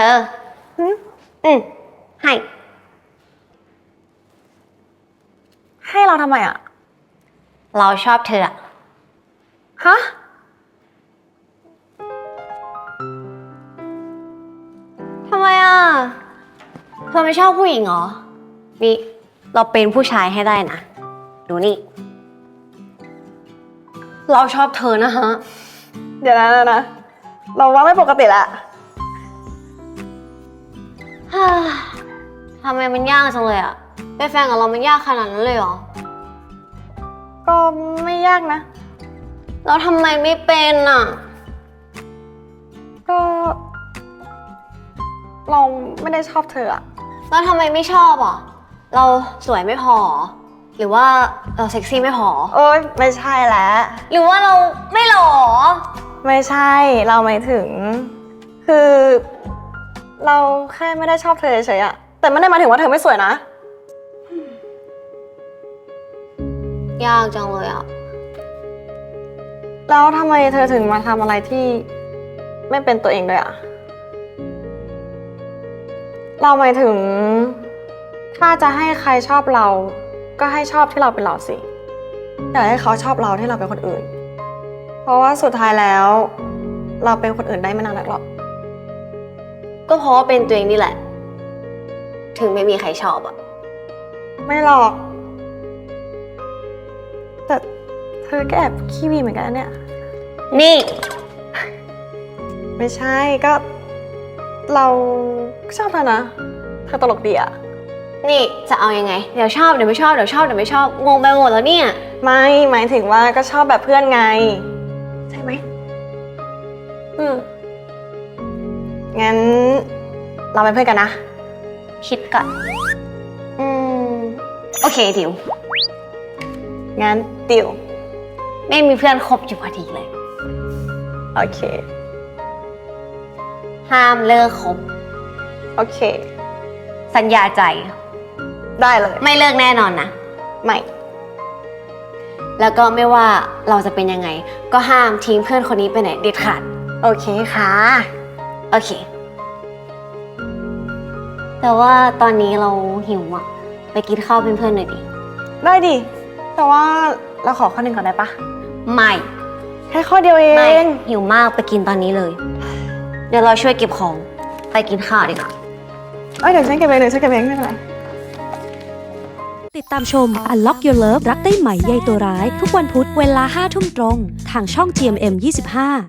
ธอหึอืมให้ ให้เราทำไมอะ เราชอบเธออะฮะ ทำไมอะ เธอไม่ชอบผู้หญิงเหรอ นี่ เราเป็นผู้ชายให้ได้นะ ดูนี่ เราชอบเธอนะฮะ เดี๋ยวนะเดี๋ยวนะ เราว่าไม่ปกติละำไมมันยากจังเลยอะเป็นแฟนกับเรามันยากขนาดนั้นเลยเหรอ ก็ไม่ยากนะแล้วทำไมไม่เป็นอะก็ เราไม่ได้ชอบเธออะแล้วทำไมไม่ชอบอะเราสวยไม่พอเหรอหรือว่าเราเซ็กซี่ไม่พอโอ๊ยไม่ใช่แล้ว หรือว่าเราไม่หล่อไม่ใช่เราหมายถึง คือ เราแค่ไม่ได้ชอบเธอเฉยๆอะ แต่ไม่ได้หมายถึงว่าเธอไม่สวยนะ ยากจังเลยอะ แล้วทำไมเธอถึงมาทำอะไรที่ไม่เป็นตัวเองด้วยอะเราหมายถึง ถ้าจะให้ใครชอบเรา ก็ให้ชอบที่เราเป็นเราสิอย่าให้เขาชอบเราที่เราเป็นคนอื่น เพราะว่าสุดท้ายแล้ว เราเป็นคนอื่นได้ไม่นานนักหรอก ก็เพราะว่าเป็นตัวเองนี่แหละ ถึงไม่มีใครชอบอะไม่หรอก แต่เธอก็แอบขี้วีเหมือนกันนะเนี่ย นี่ ไม่ใช่ก็ เราก็ชอบเธอนะ เธอตลกดีอะนี่จะเอายังไง เดี๋ยวชอบ เดี๋ยวไม่ชอบ เดี๋ยวชอบ เดี๋ยวไม่ชอบ งงไปหมดแล้วเนี่ย ไม่หมายถึงว่าก็ชอบแบบเพื่อนไง ใช่ไหม อืมงั้น เราเป็นเพื่อนกันนะ คิดก่อน อืม โอเคดิว งั้นติว ไม่มีเพื่อนคบอยู่พอดีเลย โอเค ห้ามเลิกคบ โอเค สัญญาใจ ได้เลย ไม่เลิกแน่นอนนะ ไม่ แล้วก็ไม่ว่าเราจะเป็นยังไง ก็ห้ามทิ้งเพื่อนคนนี้ไปไหนเด็ดขาด โอเคค่ะ โอเค แต่ว่าตอนนี้เราหิวอะไปกินข้าวเป็นเพื่อนหน่อยดิ ได้ดิ แต่ว่าเราขอข้อหนึ่งก่อนได้ปะไม่ แค่ข้อเดียวเอไม่ ง หิวมากไปกินตอนนี้เลย เดี๋ยวเราช่วยเก็บของ ไปกินข้าวดีกว่า เอ้ยเดี๋ยวฉันเก็บเองเดี๋ยวฉันเก็บเองไม่เป็นไร ติดตามชม Unlock Your Love รักได้ใหม่ใยตัวร้าย ทุกวันพุธเวลา5ทุ่มตรง ทางช่อง GMM 25